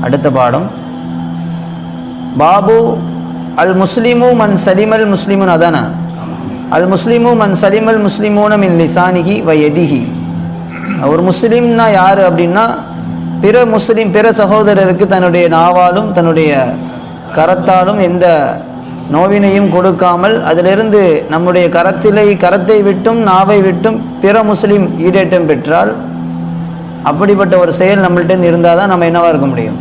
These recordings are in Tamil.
அடுத்த பாடம் பாபு அல் முஸ்லிமு மன் சலிமல் முஸ்லிமுன் அதான அல் முஸ்லிமு மன் சலிமல் முஸ்லிமூன மின் லிசானிகி வ ஒரு முஸ்லீம்னா யார் அப்படின்னா பிற முஸ்லீம் பிற சகோதரருக்கு தன்னுடைய நாவாலும் தன்னுடைய கரத்தாலும் எந்த நோவினையும் கொடுக்காமல் அதிலிருந்து நம்முடைய கரத்திலை கரத்தை விட்டும் நாவை விட்டும் பிற முஸ்லீம் ஈடேற்றம் பெற்றால் அப்படிப்பட்ட ஒரு செயல் நம்மள்ட்ட இருந்தால் தான் நம்ம என்னவாக இருக்க முடியும்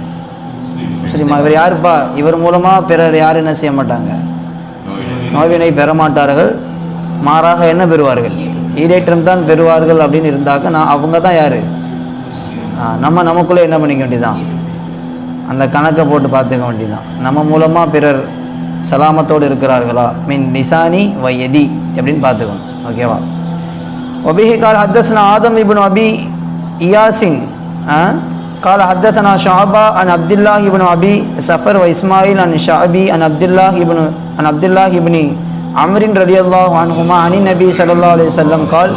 தெரியுமா? இவர் யாருப்பா இவர் மூலமாக பிறர் யாரும் என்ன செய்ய மாட்டாங்க? நோய்வினை பெற மாட்டார்கள். மாறாக என்ன பெறுவார்கள்? ஈடேற்றம் தான் பெறுவார்கள் அப்படின்னு இருந்தாக்க நான் அவங்க தான் யார்? நம்ம நமக்குள்ளே என்ன பண்ணிக்க வேண்டியதான் அந்த கணக்கை போட்டு பார்த்துக்க வேண்டியதான் நம்ம மூலமாக பிறர் சலாமத்தோடு இருக்கிறார்களா? மீன் நிசானி வயதி அப்படின்னு பார்த்துக்கணும். ஓகேவா ஒபிஹி கால் அத்தஸ்னா ஆதம் இபின் அபி இயாசின் قال حدثنا شعبة عن عبد الله بن أبي سفر وإسماعيل عن شعبي عن عبد الله بن عن عبد الله بن عمرو رضي الله عنهما عن النبي صلى الله عليه وسلم قال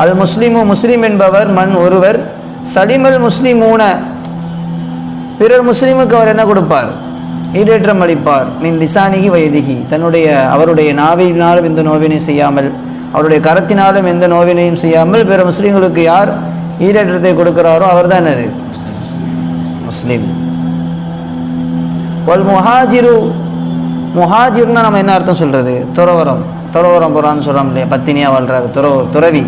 المسلم مسلم என்பவர் மண் ஒருவர் சலிமல் முஸ்லிமூன பிறர் முஸ்லீமுக்கு அவர் என்ன கொடுப்பார் ஈடேற்றம் அளிப்பார் மின் லிசானிகி வயதிகி தன்னுடைய அவருடைய நாவினாலும் எந்த நோவினையும் செய்யாமல் அவருடைய கரத்தினாலும் எந்த நோவினையும் செய்யாமல் பிற முஸ்லீம்களுக்கு யார் ஈடேற்றத்தை கொடுக்கிறாரோ அவர் தான் என்னது முஸ்லீம். ஒல் முஹாஜிரு முஹாஜிர்னா நம்ம என்ன அர்த்தம் சொல்கிறது துறவரம் துறவரம் போகிறான்னு சொல்கிறோம் இல்லையா? பத்தினியாக வாழ்கிறாரு துறவ துறவி.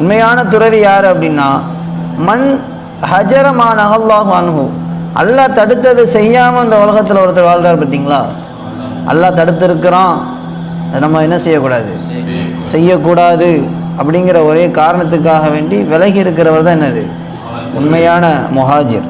உண்மையான துறவி யார் அப்படின்னா மண் ஹஜரமான அல்லாஹ் அனுகு அல்லாஹ் தடுத்தது செய்யாமல் இந்த உலகத்தில் ஒருத்தர் வாழ்கிறார் பார்த்தீங்களா? அல்லாஹ் தடுத்திருக்கிறான். அதை நம்ம என்ன செய்யக்கூடாது? செய்யக்கூடாது. அப்படிங்கிற ஒரே காரணத்துக்காக வேண்டி விலகி இருக்கிறவர் தான் என்னது? உண்மையான முஹாஜிர்.